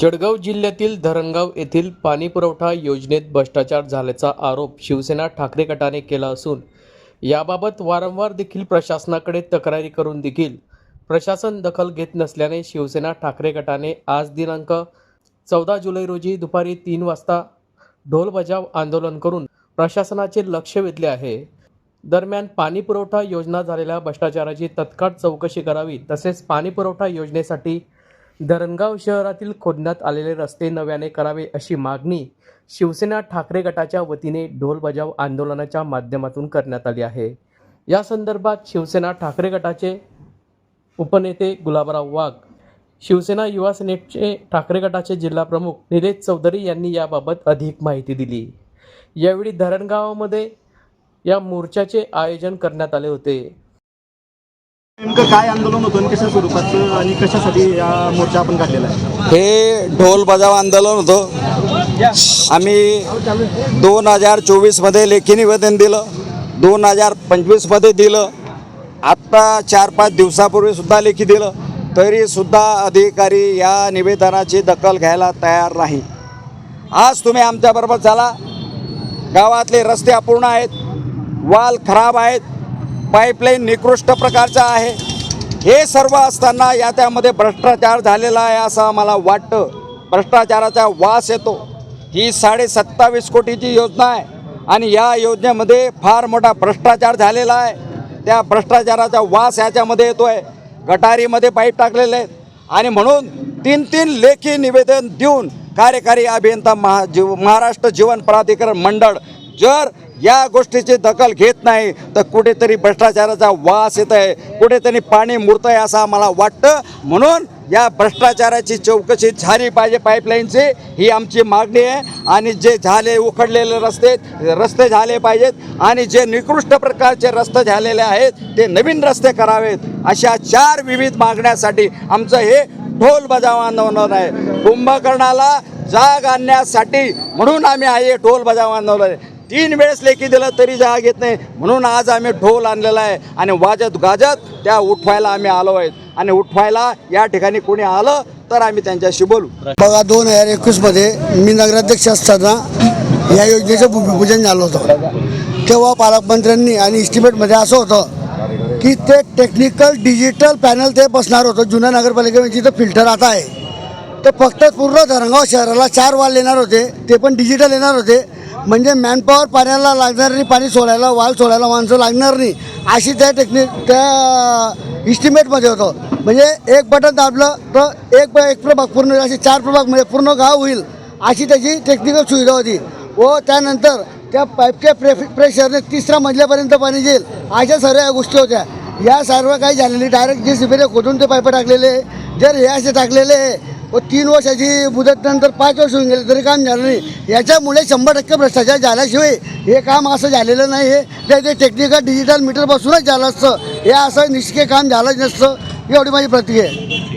जळगाव जिल्ह्यातील धरणगाव येथील पाणीपुरवठा योजनेत भ्रष्टाचार झाल्याचा आरोप शिवसेना ठाकरे गटाने केला असून याबाबत वारंवार देखील प्रशासनाकडे तक्रारी करून देखील प्रशासन दखल घेत नसल्याने शिवसेना ठाकरे गटाने आज दिनांक चौदा जुलै रोजी दुपारी तीन वाजता ढोल बजाव आंदोलन करून प्रशासनाचे लक्ष वेधले आहे. दरम्यान पाणीपुरवठा योजना झालेल्या भ्रष्टाचाराची तत्काळ चौकशी करावी तसेच पाणीपुरवठा योजनेसाठी धरणगाव शहरातील खोदण्यात आलेले रस्ते नव्याने करावे अशी मागणी शिवसेना ठाकरे गटाच्या वतीने ढोल बजाव आंदोलनाच्या माध्यमातून करण्यात आली आहे. या संदर्भात शिवसेना ठाकरे गटाचे उपनेते गुलाबराव वाघ शिवसेना युवा सेनेचे ठाकरे गटाचे जिल्हाप्रमुख निलेश चौधरी यांनी याबाबत अधिक माहिती दिली. यावेळी धरणगावामध्ये या मोर्चाचे आयोजन करण्यात आले होते. नेमकं काय आंदोलन होतं आणि कशा स्वरूपाचं आणि कशासाठी या मोर्चा आपण काढलेला आहे? हे ढोल बजाव आंदोलन होतं. आम्ही दोन हजार चोवीसमध्ये लेखी निवेदन दिलं दोन हजार पंचवीसमध्ये दिलं. आत्ता चार पाच दिवसापूर्वी सुद्धा लेखी दिलं. तरीसुद्धा अधिकारी या निवेदनाची दखल घ्यायला तयार नाही. आज तुम्ही आमच्याबरोबर चला. गावातले रस्ते अपूर्ण आहेत. वाल खराब आहेत. पाईपलाईन निकृष्ट प्रकारचा आहे. हे सर्व असताना या त्यामध्ये भ्रष्टाचार झालेला आहे असं आम्हाला वाटतं. भ्रष्टाचाराचा वास येतो. ही साडे सत्तावीस कोटीची योजना आहे आणि या योजनेमध्ये फार मोठा भ्रष्टाचार झालेला आहे. त्या भ्रष्टाचाराचा वास याच्यामध्ये येतो आहे गटारीमध्ये पाईप टाकलेले आहेत. आणि म्हणून तीन तीन लेखी निवेदन देऊन कार्यकारी अभियंता महा जीव महाराष्ट्र जीवन प्राधिकरण मंडळ जर या गोष्टीची दखल घेत नाही. तर कुठेतरी भ्रष्टाचाराचा वास येत आहे कुठेतरी पाणी मुरतं आहे असं आम्हाला वाटतं. म्हणून या भ्रष्टाचाराची चौकशी झाली पाहिजे पाईपलाईनची. ही आमची मागणी आहे. आणि जे झाले उखडलेले रस्ते रस्ते झाले पाहिजेत. आणि जे निकृष्ट प्रकारचे रस्ते झालेले आहेत ते नवीन रस्ते करावेत. अशा चार विविध मागण्यासाठी आमचं हे ढोल बजावानवणार आहे. कुंभकर्णाला जाग आणण्यासाठी म्हणून आम्ही आहे ढोल बजाव आंदोलन आहे. तीन वेळेस लेखी दिलं तरी जाग येत नाही. म्हणून आज आम्ही ढोल आणलेला आहे आणि वाजत गाजत त्या उठवायला आम्ही आलो आहेत आणि उठवायला या ठिकाणी कोणी आलं तर आम्ही त्यांच्याशी बोलू. बघा दोन हजार एकवीसमध्ये मी नगराध्यक्ष असताना या योजनेचं भूमिपूजन झालं होतं. तेव्हा पालकमंत्र्यांनी आणि इस्टिमेटमध्ये असं होतं की ते टेक्निकल डिजिटल पॅनल ते बसणार होतं. जुन्या नगरपालिकेमध्ये जिथं फिल्टर आता आहे. ते फक्त पूर्ण धरणगाव शहराला चार वाल येणार होते. ते पण डिजिटल येणार होते. म्हणजे मॅनपॉवर पाण्याला लागणार नाही पाणी सोडायला वाल सोडायला माणसं लागणार नाही. अशी त्या टेक्निक त्या इस्टिमेटमध्ये होतं. म्हणजे एक बटन दाबलं तर एक एक प्रभाग पूर्ण असे चार प्रभाग म्हणजे पूर्ण गाव होईल अशी त्याची टेक्निकल सुविधा होती. व त्यानंतर त्या पाईपच्या प्रे प्रेशरने तिसऱ्या मजल्यापर्यंत पाणी जाईल अशा सर्व्या गोष्टी होत्या. या सर्व काही झालेली डायरेक्ट जे सिपेरे खोदून ते पाईप टाकलेले जर हे असे टाकलेले व तीन वर्षाची मुदतनंतर पाच वर्ष होऊन गेले तरी काम झालं नाही. याच्यामुळे शंभर टक्के भ्रष्टाचार झाल्याशिवाय हे काम असं झालेलं नाही हे ते टेक्निकल डिजिटल मीटर बसूनच झालं असतं हे असं निष्के काम झालं नसतं. एवढी माझी प्रतिक्रिया आहे.